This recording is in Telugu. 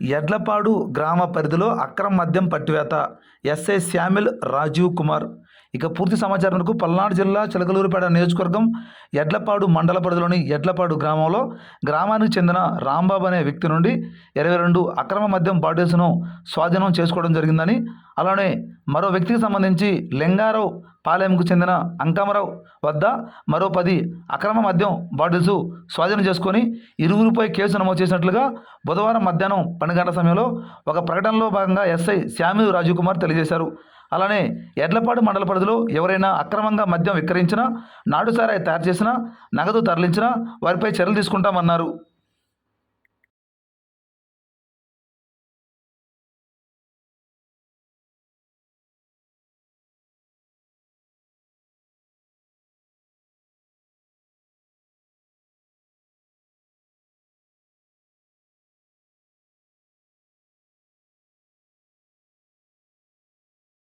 ఎడ్లపాడు గ్రామ పరిధిలో అక్రమ మద్యం పట్టివేత ఎస్ఐ శ్యామిల్ రాజీవ్ కుమార్ ఇక పూర్తి సమాచారం పల్నాడు జిల్లా చిలకలూరుపేట నియోజకవర్గం ఎడ్లపాడు మండల పరిధిలోని ఎడ్లపాడు గ్రామంలో గ్రామానికి చెందిన రాంబాబు అనే వ్యక్తి నుండి ఇరవై రెండు అక్రమ మద్యం బాటిల్స్ను స్వాధీనం చేసుకోవడం జరిగిందని అలానే మరో వ్యక్తికి సంబంధించి లింగారావు పాలెంకు చెందిన అంకమరావు వద్ద మరో పది అక్రమ మద్యం బాటిల్స్ స్వాధీనం చేసుకొని ఇరువురిపై కేసు నమోదు చేసినట్లుగా బుధవారం మధ్యాహ్నం పన్నెండు గంటల సమయంలో ఒక ప్రకటనలో భాగంగా ఎస్ఐ శ్యామి రాజీవ్ కుమార్ తెలియజేశారు. అలానే ఎడ్లపాడు మండల పరిధిలో ఎవరైనా అక్రమంగా మద్యం విక్రయించినా నాటుసారాయి తయారు చేసినా నగదు తరలించినా వారిపై చర్యలు తీసుకుంటామన్నారు.